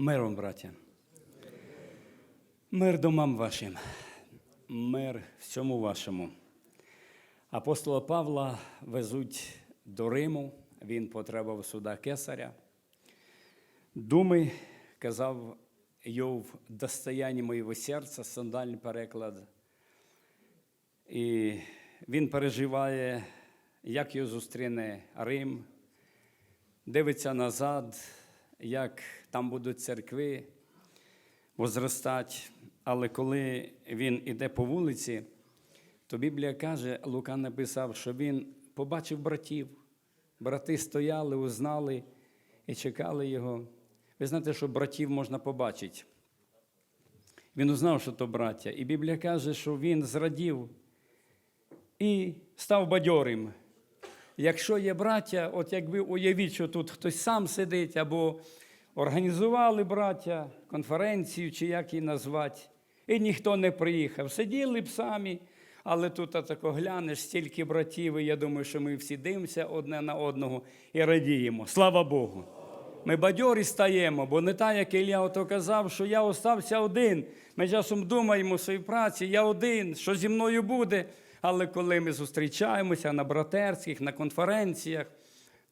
Миром, браття. Мир домам вашим, мир всьому вашому. Апостола Павла везуть до Риму, він потребував суда кесаря. Думи, казав Йов, достояння моєго серця, сандальний переклад. І він переживає, як його зустріне Рим, дивиться назад, як там будуть церкви возростати. Але коли він іде по вулиці, то Біблія каже, Лука написав, що він побачив братів. Брати стояли, узнали і чекали його. Ви знаєте, що братів можна побачити. Він узнав, що то браття. І Біблія каже, що він зрадів і став бадьорим. Якщо є браття, от як ви уявіть, що тут хтось сам сидить, або організували браття конференцію, чи як її назвати, і ніхто не приїхав. Сиділи б самі, але тут тако глянеш, стільки братів, і я думаю, що ми всі дивимося одне на одного і радіємо. Слава Богу! Ми бадьорі стаємо, бо не так, як Ілля ото казав, що я остався один. Ми часом думаємо в своїй праці, я один, що зі мною буде. Але коли ми зустрічаємося на братерських, на конференціях,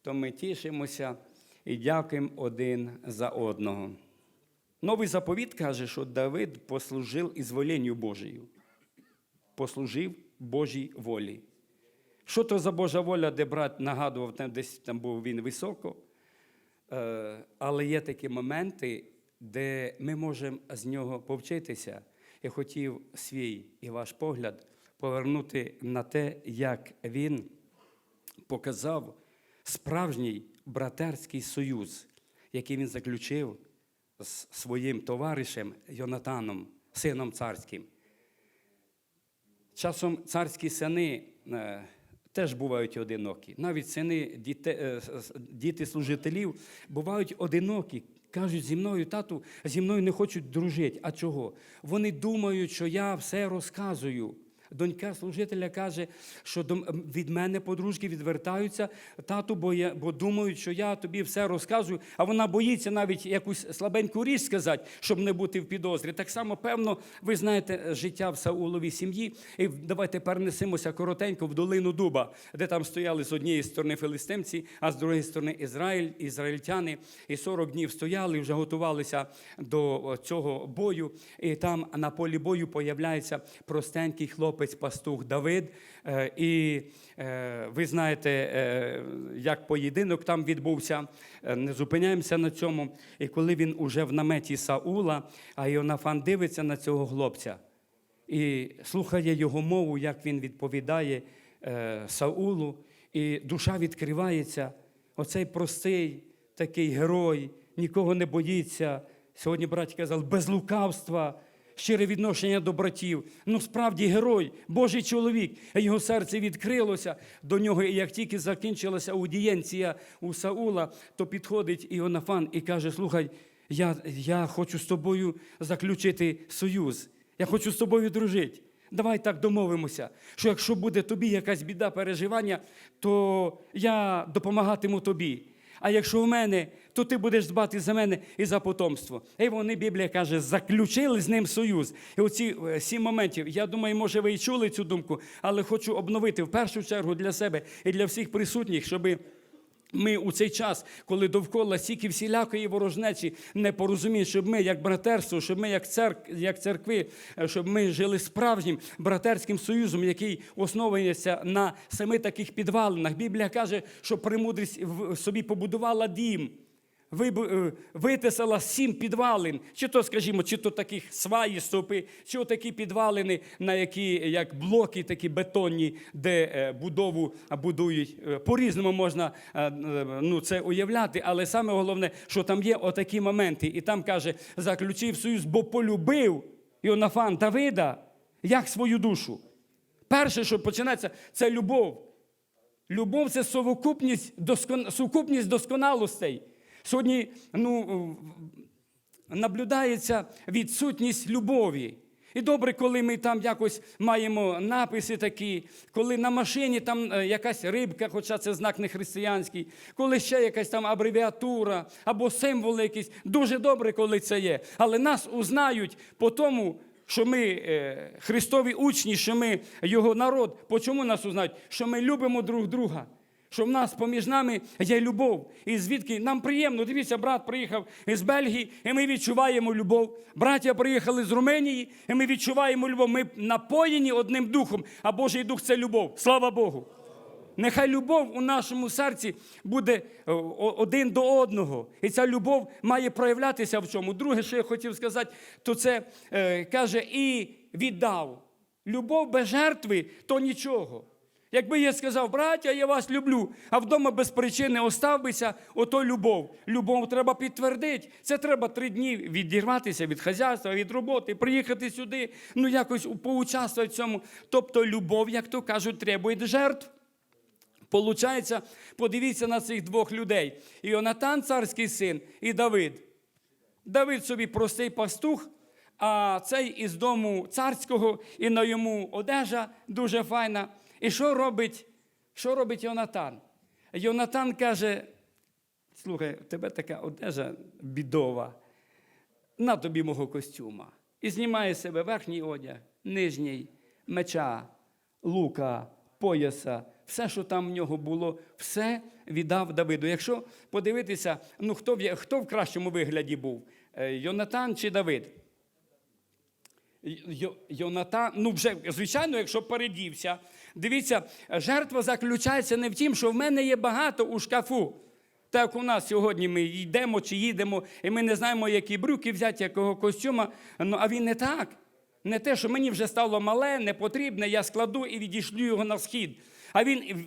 то ми тішимося і дякуємо один за одного. Новий заповіт каже, що Давид послужив ізволенню Божію, послужив Божій волі. Що то за Божа воля, де брат нагадував, там десь там був він високо. Е, Але є такі моменти, де ми можемо з нього повчитися. Я хотів свій і ваш погляд повернути на те, як він показав справжній братерський союз, який він заключив з своїм товаришем Йонатаном, сином царським. Часом царські сини е, теж бувають одинокі. Навіть сини діте, е, діти служителів бувають одинокі. Кажуть, зі мною, тату, зі мною не хочуть дружити. А чого? Вони думають, що я все розказую. Донька служителя каже, що від мене подружки відвертаються, тату, бо, я, бо думають, що я тобі все розказую, а вона боїться навіть якусь слабеньку річ сказати, щоб не бути в підозрі. Так само, певно, ви знаєте життя в Сауловій сім'ї. І давайте перенесемося коротенько в долину Дуба, де там стояли з однієї сторони филистимці, а з другої сторони Ізраїль, ізраїльтяни. І 40 днів стояли, вже готувалися до цього бою. І там на полі бою появляється простенький хлопець, пастух Давид. Е, І е, ви знаєте, е, як поєдинок там відбувся. Не зупиняємося на цьому. І коли він уже в наметі Саула, а Іонафан дивиться на цього хлопця і слухає його мову, як він відповідає Саулу, і душа відкривається. Оцей простий такий герой, нікого не боїться. Сьогодні брат казав, без лукавства, щире відношення до братів. Ну, справді герой, Божий чоловік. Його серце відкрилося до нього. І як тільки закінчилася аудієнція у Саула, то підходить Іонафан і каже: Слухай, я, я хочу з тобою заключити союз. Я хочу з тобою дружити. Давай так домовимося, що якщо буде тобі якась біда переживання, то я допомагатиму тобі. А якщо в мене, то ти будеш дбати за мене і за потомство. І вони, Біблія каже, заключили з ним союз. І оці е, сім моментів, я думаю, може, ви і чули цю думку, але хочу обновити в першу чергу для себе і для всіх присутніх, щоби. Ми у цей час, коли довкола стільки всілякої ворожнечі непорозумінь, щоб ми, як братерство, щоб ми, як церк, як церкви, е, щоб ми жили справжнім братерським союзом, який основується на семи таких підвалинах. Біблія каже, що премудрість в собі побудувала дім. Вибу- е, Витисала сім підвалин, чи то, скажімо, чи то таких сваї стопи, чи такі підвалини, на які як блоки, такі бетонні, де е, будову будують. Е, По-різному можна ну, це уявляти, але саме головне, що там є отакі моменти. І там каже, заключив союз, бо полюбив Іонафан Давида як свою душу. Перше, що починається, це любов. Любов це совокупність, доскон... сукупність досконалостей. Сьогодні ну, наблюдається відсутність любові. І добре, коли ми там якось маємо написи такі, коли на машині там е, якась рибка, хоча це знак не християнський, коли ще якась там абревіатура або символи якісь. Дуже добре, коли це є. Але нас узнають по тому, що ми е, Христові учні, що ми його народ. По чому нас узнають? Що ми любимо друг друга. Що в нас поміж нами є любов. І звідки нам приємно. Дивіться, брат приїхав із Бельгії, і ми відчуваємо любов. Браття приїхали з Руменії, і ми відчуваємо любов. Ми напоєні одним духом, а Божий дух це любов. Слава Богу. Нехай любов у нашому серці буде е, один до одного. І ця любов має проявлятися в чому. Друге, що я хотів сказати, то це е, каже, і віддав. Любов без жертви то нічого. Якби я сказав, браття, я вас люблю, а вдома без причини оставбися, ото любов. Любов треба підтвердити. Це треба три дні відірватися від хазяйства, від роботи, приїхати сюди, ну якось поучаствувати в цьому. Тобто любов, як то кажуть, требує жертв. Получається, подивіться на цих двох людей: Іонатан, царський син, і Давид. Давид собі простий пастух, а цей із дому царського, і на йому одежа дуже файна. І що робить, що робить Йонатан? Йонатан каже: слухай, в тебе така одежа бідова, на тобі мого костюма. І знімає з себе верхній одяг, нижній, меча, лука, пояса, все, що там в нього було, все віддав Давиду. Якщо подивитися, ну хто в, хто в кращому вигляді був? Е, Йонатан чи Давид? Йонатан, ну вже, звичайно, якщо передівся. Дивіться, жертва заключається не в тім, що в мене є багато у шкафу. Так у нас сьогодні ми йдемо чи їдемо, і ми не знаємо, які брюки взяти, якого костюма. Ну, а він не так. Не те, що мені вже стало мале, непотрібне, я складу і відійшлю його на схід. А він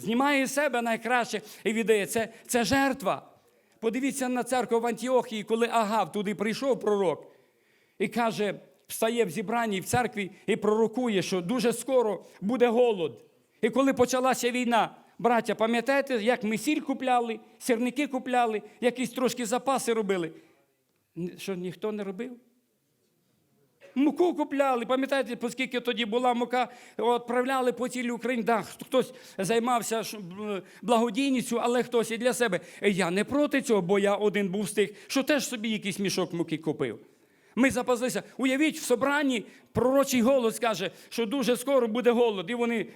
знімає себе найкраще і віддає. Це, це жертва. Подивіться на церкву в Антіохії, коли Агав туди прийшов пророк і каже, встає в зібранні в церкві і пророкує, що дуже скоро буде голод. І коли почалася війна, браття, пам'ятаєте, як ми сіль купляли, сірники купляли, якісь трошки запаси робили? Що ніхто не робив? Муку купляли, пам'ятаєте, оскільки тоді була мука, відправляли по цілій Україні. Да, хтось займався благодійністю, але хтось і для себе. Я не проти цього, бо я один був з тих, що теж собі якийсь мішок муки купив. Ми запаслися. Уявіть, в собранні пророчий голос каже, що дуже скоро буде голод. І вони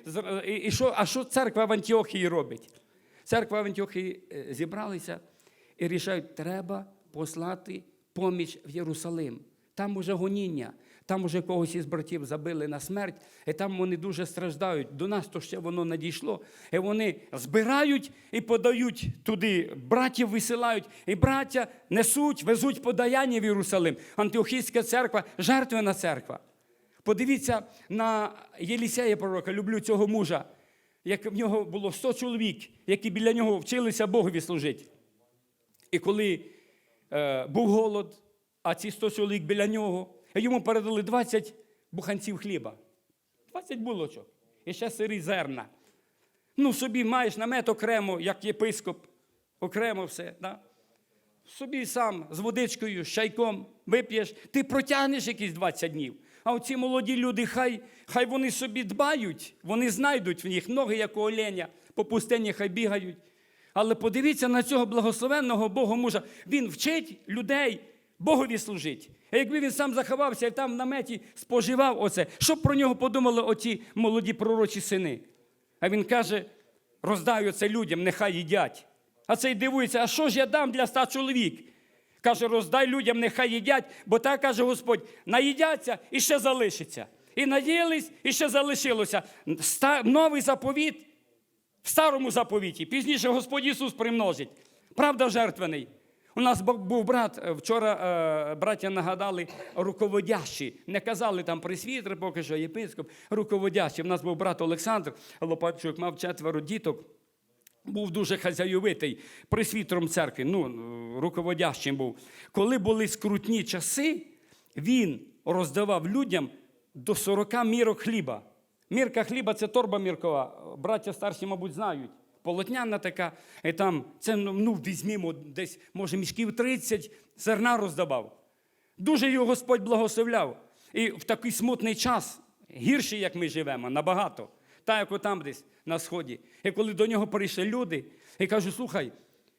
і, і що, а що церква в Антіохії робить? Церква в Антіохії е, зібралися і рішають, треба послати поміч в Єрусалим. Там уже гоніння, там уже когось із братів забили на смерть, і там вони дуже страждають. До нас то ще воно надійшло. І вони збирають і подають туди, братів висилають, і браття несуть, везуть подаяння в Єрусалим. Антиохійська церква, жертвена церква. Подивіться на Єлісея пророка, люблю цього мужа, як в нього було 100 чоловік, які біля нього вчилися Богові служити. І коли е, був голод, а ці 100 чоловік біля нього, йому передали 20 буханців хліба, 20 булочок і ще сирі зерна. Ну, собі маєш намет окремо, як єпископ, окремо все. Да? Собі сам з водичкою, з чайком вип'єш, ти протягнеш якісь 20 днів. А оці молоді люди, хай, хай вони собі дбають, вони знайдуть в них ноги, як у оленя, по пустині хай бігають. Але подивіться на цього благословенного Бога мужа. Він вчить людей Богові служити. А якби він сам заховався і там в наметі споживав оце, що б про нього подумали оті молоді пророчі сини? А він каже: роздаю це людям, нехай їдять. А цей дивується, а що ж я дам для ста чоловік? Каже, роздай людям, нехай їдять, бо так каже Господь, наїдяться і ще залишиться. І наїлись, і ще залишилося. Ста- Новий заповіт в старому заповіті. Пізніше Господь Ісус примножить. Правда, жертвений. У нас був брат, е, вчора е, браття нагадали руководящі. Не казали там присвітер, поки що єпископ, руководящі. У нас був брат Олександр Лопатчук, мав четверо діток. Був дуже хазяйовитий присвітером церкви, ну, е, руководящим був. Коли були скрутні часи, він роздавав людям до 40 мірок хліба. Мірка хліба це торба міркова. Браття старші, мабуть, знають. Полотняна така, і там це ну, ну, візьмімо десь, може, мішків 30 зерна роздавав. Дуже його Господь благословляв. І в такий смутний час, гірший, як ми живемо, набагато, так як там десь на сході. І коли до нього прийшли люди, і кажуть, слухай,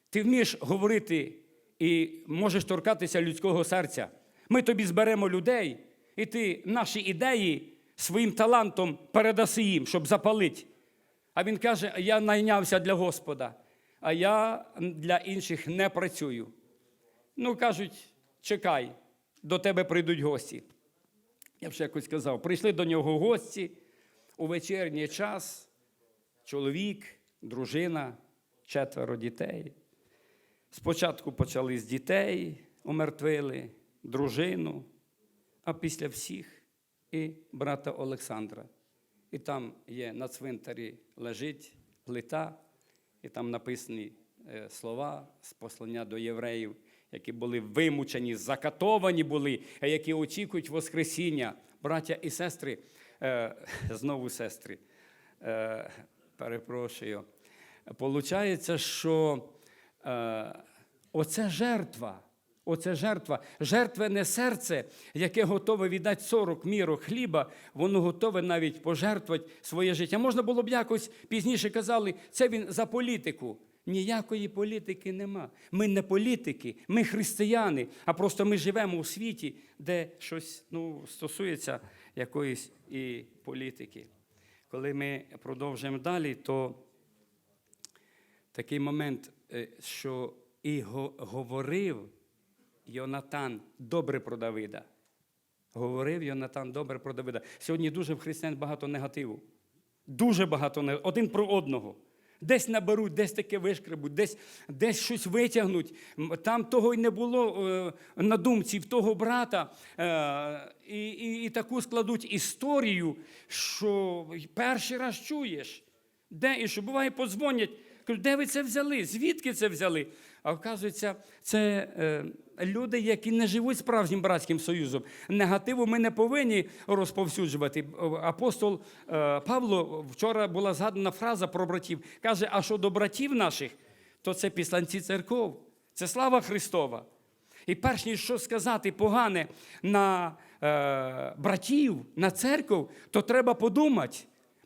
ти вмієш говорити і можеш торкатися людського серця. Ми тобі зберемо людей, і ти наші ідеї своїм талантом передаси їм, щоб запалити. А він каже: я найнявся для Господа, а я для інших не працюю. Ну, кажуть, чекай, до тебе прийдуть гості. Я ще якось сказав, прийшли до нього гості у вечірній час, чоловік, дружина, четверо дітей. Спочатку почали з дітей, умертвили, дружину, а після всіх і брата Олександра. І там є на цвинтарі лежить плита, і там написані е, слова з послання до євреїв, які були вимучені, закатовані були, які очікують Воскресіння. Браття і сестри, е, знову сестри, е, перепрошую. Получається, що оце жертва. Оце жертва. Жертвене серце, яке готове віддати 40 мірок хліба, воно готове навіть пожертвувати своє життя. Можна було б якось пізніше казали, це він за політику. Ніякої політики нема. Ми не політики, ми християни, а просто ми живемо у світі, де щось ну, стосується якоїсь і політики. Коли ми продовжуємо далі, то такий момент, е, що і говорив Йонатан добре про Давида. Говорив Йонатан добре про Давида. Сьогодні дуже в християн багато негативу. Дуже багато негативу. Один про одного. Десь наберуть, десь таке вишкребуть, десь, десь щось витягнуть. Там того й не було е, на думці в того брата. Е, і, і, і таку складуть історію, що перший раз чуєш. Де і що буває, подзвонять. Кажуть, де ви це взяли? Звідки це взяли? А вказується, це е, люди, які не живуть справжнім братським союзом. Негативу ми не повинні розповсюджувати. Апостол е, Павло вчора була згадана фраза про братів. Каже: а що до братів наших, то це післанці церков, це слава Христова. І перш ніж що сказати погане на е, братів, на церкву, то треба подумати.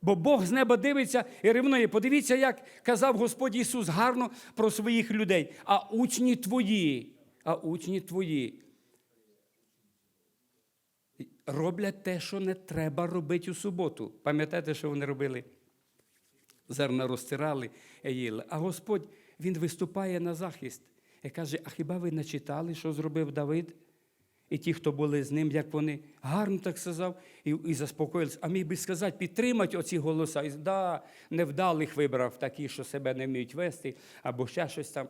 Бо Бог з неба дивиться і ревнує. Подивіться, як казав Господь Ісус гарно про своїх людей. А учні твої, а учні твої роблять те, що не треба робити у суботу. Пам'ятаєте, що вони робили? Зерна розтирали і їли. А Господь Він виступає на захист і каже: А хіба ви не читали, що зробив Давид? І ті, хто були з ним, як вони гарно так сказав, і, і заспокоїлися. А міг би сказати, підтримати оці голоса. І да, невдалих вибрав такі, що себе не вміють вести, або ще щось там.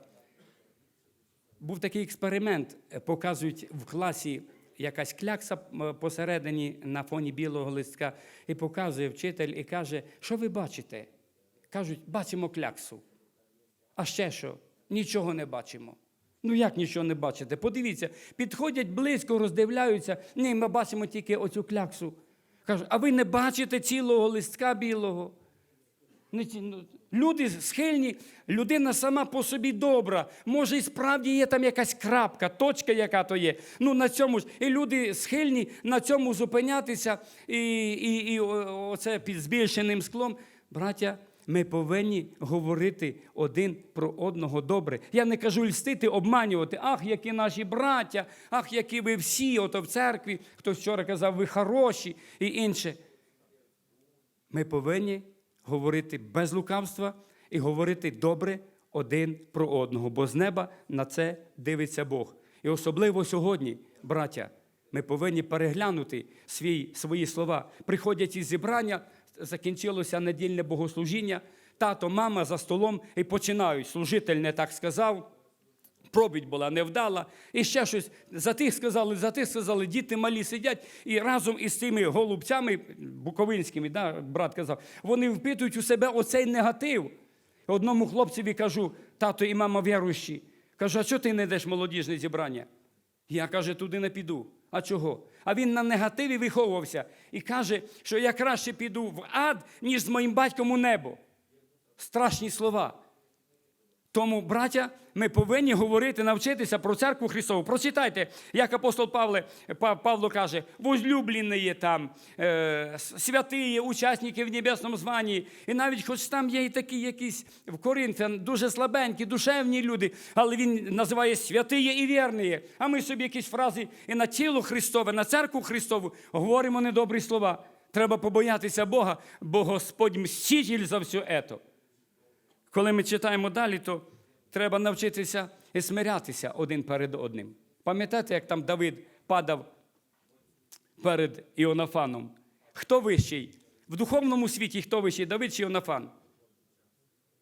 Був такий експеримент, е, показують в класі якась клякса е, посередині на фоні білого листка, і показує вчитель і каже, що ви бачите? Кажуть, бачимо кляксу. А ще що? Нічого не бачимо. Ну як нічого не бачите? Подивіться, підходять близько, роздивляються. Ні, ми бачимо тільки оцю кляксу. Кажуть, а ви не бачите цілого листка білого? Ну, Люди схильні, людина сама по собі добра. Може, і справді є там якась крапка, точка, яка то є. Ну на цьому ж. І люди схильні на цьому зупинятися, і, і, і оце під збільшеним склом. Браття, ми повинні говорити один про одного добре. Я не кажу льстити, обманювати. Ах, які наші браття, ах, які ви всі, ото в церкві, хтось вчора казав, ви хороші і інше. Ми повинні говорити без лукавства і говорити добре один про одного, бо з неба на це дивиться Бог. І особливо сьогодні, браття, ми повинні переглянути свої, свої слова. Приходять із зібрання, закінчилося недільне богослужіння, тато, мама за столом і починають. Служитель не так сказав, Пробідь була невдала, і ще щось за тих сказали, за тих сказали, діти малі сидять і разом із цими голубцями буковинськими, да, брат казав, вони впитують у себе оцей негатив. Одному хлопцеві кажу, тато і мама віруючі. Кажу, а чого ти не йдеш молодіжне зібрання? Я каже, туди не піду. А чого? А він на негативі виховувався і каже, що я краще піду в ад, ніж з моїм батьком у небо. Страшні слова. Тому, браття, ми повинні говорити, навчитися про церкву Христову. Прочитайте, як апостол Павле, Павло каже, возлюблені там, е, святиї, учасники в небесному званні. І навіть хоч там є і такі якісь в Коринфян, дуже слабенькі, душевні люди, але він називає святиє і вірні. А ми собі якісь фрази і на тіло Христове, на церкву Христову говоримо недобрі слова. Треба побоятися Бога, бо Господь мститель за все це. Коли ми читаємо далі, то треба навчитися і смирятися один перед одним. Пам'ятаєте, як там Давид падав перед Іонафаном? Хто вищий? В духовному світі хто вищий? Давид чи Іонафан?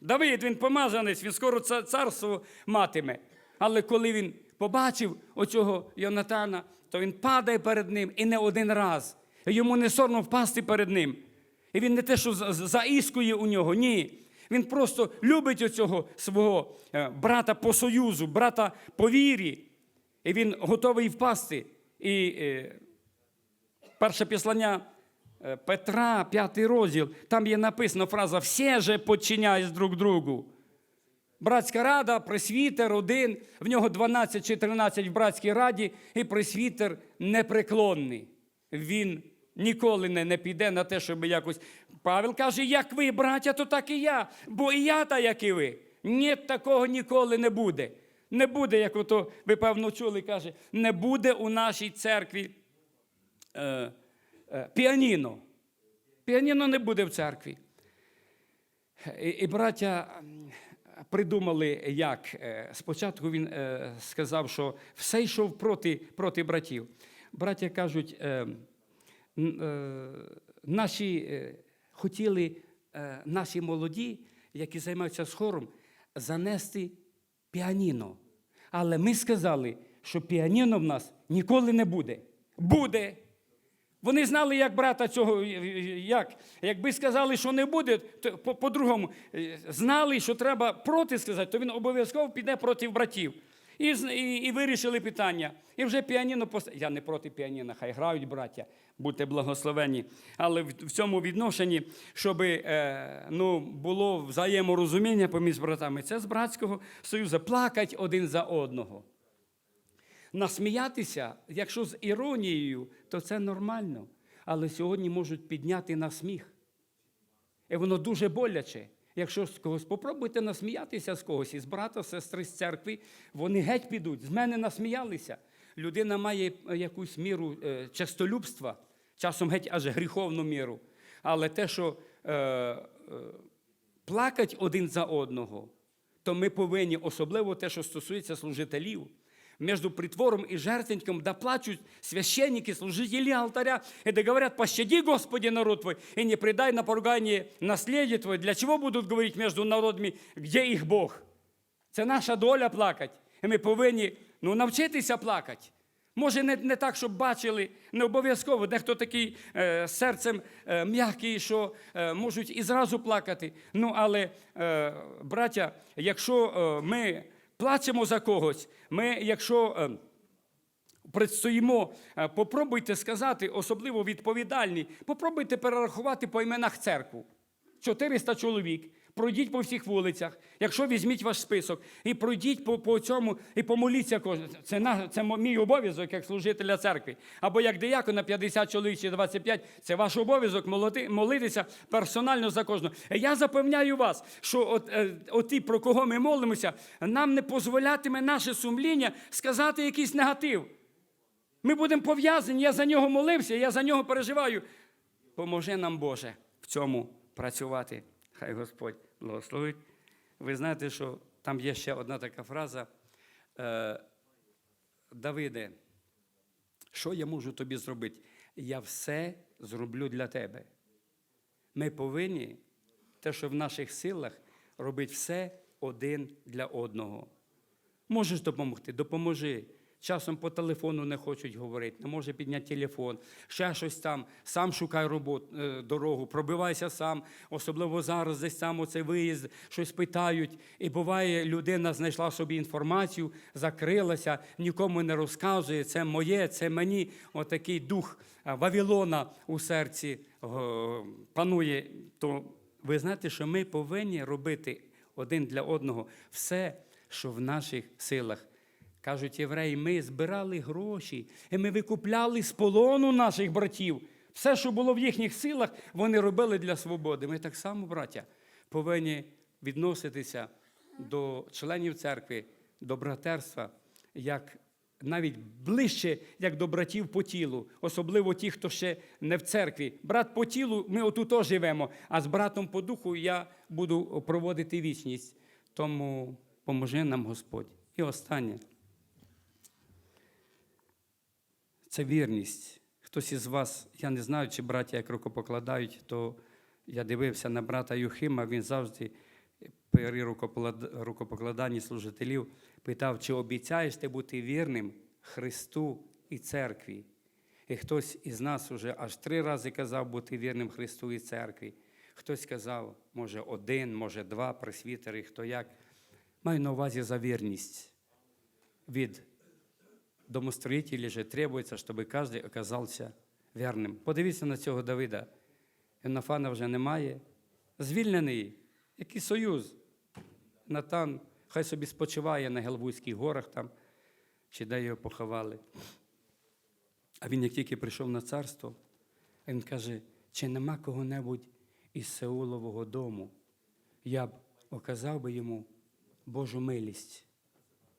Давид, він помазанець, він скоро царство матиме. Але коли він побачив оцього Йонатана, то він падає перед ним і не один раз. Йому не соромно впасти перед ним. І він не те, що за- за- заіскує у нього, ні. Він просто любить оцього свого е, брата по союзу, брата по вірі. І він готовий впасти. І е, перше післання е, Петра, п'ятий розділ, там є написана фраза «Всі же подчиняюсь друг другу». Братська рада, пресвітер один, в нього 12 чи 13 в братській раді, і пресвітер непреклонний. Він ніколи не, не піде на те, щоб якось. Павел каже, як ви, браття, то так і я, бо і я та, як і ви. Ні, такого ніколи не буде. Не буде, як ото, ви певно чули, каже, не буде у нашій церкві е, е, піаніно. Піаніно не буде в церкві. І, і браття придумали, як. Е, Спочатку він е, сказав, що все йшов проти, проти братів. Браття кажуть, е, е, наші е, хотіли е, наші молоді, які займаються хором, занести піаніно. Але ми сказали, що піаніно в нас ніколи не буде. Буде. Вони знали, як брата цього, як. Якби сказали, що не буде, то по- по-другому, е, знали, що треба проти сказати, то він обов'язково піде проти братів. І, і, і вирішили питання. І вже піаніно пос... Я не проти піаніно, хай грають браття, будьте благословені. Але в, в цьому відношенні, щоб е, ну, було взаєморозуміння поміж братами, це з братського союзу плакать один за одного. Насміятися, якщо з іронією, то це нормально. Але сьогодні можуть підняти на сміх. І воно дуже боляче. Якщо з когось попробуйте насміятися з когось, із брата, сестри з церкви, вони геть підуть. З мене насміялися. Людина має е, якусь міру е, честолюбства, часом геть аж гріховну міру. Але те, що е, е, плакать один за одного, то ми повинні, особливо те, що стосується служителів, між притвором и жертвенником да плачут священники, служители алтаря, и да говорят, пощади, Господи, народ твой, и не предай на поругание наследие твое. Для чего будут говорить между народами, где їх Бог? Це наша доля плакати. І ми повинні ну, навчитися плакати. Може, не, не так, щоб бачили, не обов'язково. Дехто такий е, серцем е, м'який, що е, можуть і зразу плакати. Ну, але, е, браття, якщо е, ми плачемо за когось, ми, якщо. Е, предстоїмо, е, попробуйте сказати, особливо відповідальні, попробуйте перерахувати по іменах церкву. 400 чоловік. Пройдіть по всіх вулицях, якщо візьміть ваш список, і пройдіть по, по цьому і помоліться кожен. Це, це мій обов'язок як служителя церкви. Або як диякона 50 чоловік чи 25, це ваш обов'язок молоти, молитися персонально за кожного. Я запевняю вас, що от, е, оті, про кого ми молимося, нам не дозволятиме наше сумління сказати якийсь негатив. Ми будемо пов'язані, я за нього молився, я за нього переживаю. Поможи нам, Боже, в цьому працювати. Хай Господь благословить. Ви знаєте, що там є ще одна така фраза. Е, Давиде, що я можу тобі зробити? Я все зроблю для тебе. Ми повинні те, що в наших силах, робити все один для одного. Можеш допомогти, допоможи. Часом по телефону не хочуть говорити, не може підняти телефон, ще щось там, сам шукай робот, е, дорогу, пробивайся сам, особливо зараз десь там оцей виїзд, щось питають. І буває, людина знайшла собі інформацію, закрилася, нікому не розказує, це моє, це мені. Отакий дух е, Вавилона у серці е, панує. То ви знаєте, що ми повинні робити один для одного все, що в наших силах. Кажуть євреї, ми збирали гроші, і ми викупляли з полону наших братів. Все, що було в їхніх силах, вони робили для свободи. Ми так само, браття, повинні відноситися до членів церкви, до братерства, як навіть ближче, як до братів по тілу, особливо ті, хто ще не в церкві. Брат по тілу, ми отут живемо, а з братом по духу я буду проводити вічність. Тому поможи нам Господь. І останнє. Це вірність. Хтось із вас, я не знаю, чи браття як рукопокладають, то я дивився на брата Юхима, він завжди при рукопокладанні служителів питав, чи обіцяєш ти бути вірним Христу і церкві. І хтось із нас уже аж три рази казав бути вірним Христу і церкві. Хтось казав, може, один, може, два пресвітери, хто як. Маю на увазі за вірність. Від домостроителей же требуется, чтобы каждый оказався вірним. Подивіться на цього Давида. Йонафана вже немає. Звільнений. Який союз? Натан хай собі спочиває на Гелвузьких горах там, чи де його поховали. А він, як тільки прийшов на царство, він каже, чи нема кого-небудь із Сеулового дому, я б оказав би йому Божу милість.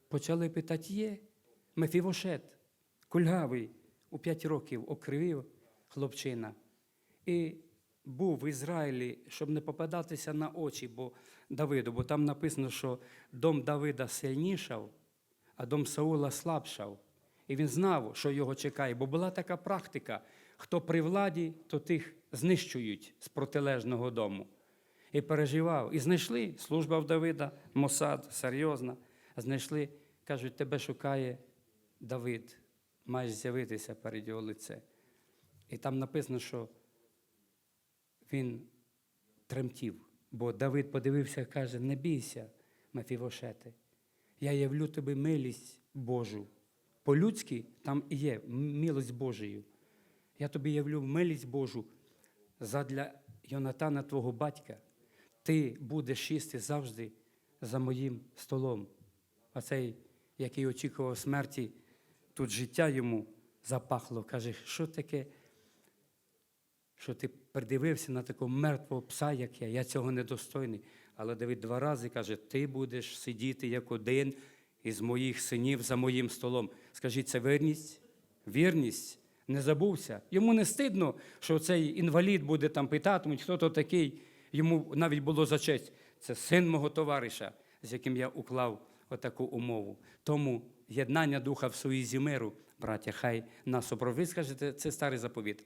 Почали питати, є. Мефівошет, кульгавий, у п'ять років окривів хлопчина. І був в Ізраїлі, щоб не попадатися на очі бо Давиду, бо там написано, що дом Давида сильнішав, а дом Саула слабшав. І він знав, що його чекає, бо була така практика: хто при владі, то тих знищують з протилежного дому. І переживав. І знайшли служба в Давида, Мосад, серйозна. Знайшли, кажуть, тебе шукає Давид, маєш з'явитися перед його лице. І там написано, що він тремтів, бо Давид подивився і каже: не бійся, Мефівошете, я явлю тобі милість Божу. По-людськи там і є милость Божою. Я тобі явлю милість Божу задля Йонатана, твого батька. Ти будеш їсти завжди за моїм столом. А цей, який очікував смерті, тут життя йому запахло. Каже, що таке, що ти придивився на такого мертвого пса, як я, я цього недостойний. Але Давид два рази каже, ти будеш сидіти як один із моїх синів за моїм столом. Скажіть, це вірність? Вірність. Не забувся. Йому не стидно, що цей інвалід буде там питатимуть, хто то такий. Йому навіть було за честь. Це син мого товариша, з яким я уклав отаку умову. Тому єднання духа в союзі миру, браття, хай нас. Ви скажете, це старий заповіт.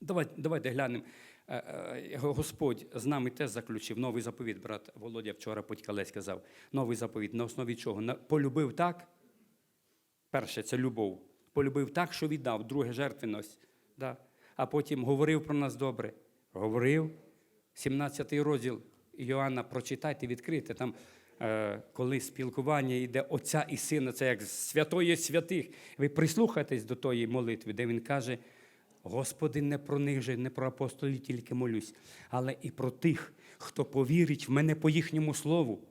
Давайте, давайте глянемо. Е, е, Господь з нами теж заключив новий заповіт. Брат Володя вчора Подькалець сказав. Новий заповіт. На основі чого? Полюбив так. Перше, це любов. Полюбив так, що віддав, друге жертвеність. Да. А потім говорив про нас добре. Говорив. 17 розділ Йоанна, прочитайте, відкрийте. Там, коли спілкування йде Отця і Сина, це як святої святих. Ви прислухайтесь до тої молитви, де він каже: Господи, не про них же, не про апостолів тільки молюсь, але і про тих, хто повірить в мене по їхньому слову.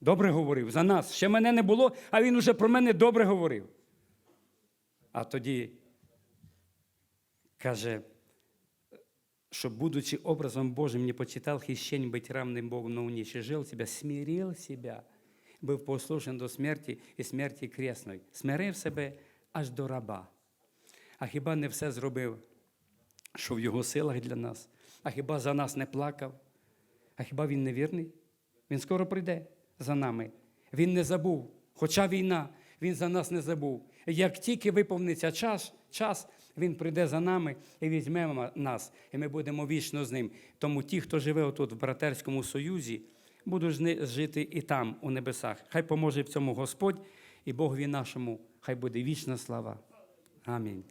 Добре говорив за нас. Ще мене не було, а він уже про мене добре говорив. А тоді каже, что, будучи образом Божьим, не почитал хищень быть равным Богу, но уничижил себя, смирил себя, був послушен до смерті і смерті кресної, смирив себе аж до раба. А хіба не все зробив, що в його силах для нас? А хіба за нас не плакав? А хіба він не вірний? Він скоро прийде за нами. Він не забув. Хоча війна, він за нас не забув. Як тільки виповниться час, час, він прийде за нами і візьме нас, і ми будемо вічно з ним. Тому ті, хто живе отут в братерському союзі, будуть жити і там, у небесах. Хай поможе в цьому Господь і Богові нашому, хай буде вічна слава. Амінь.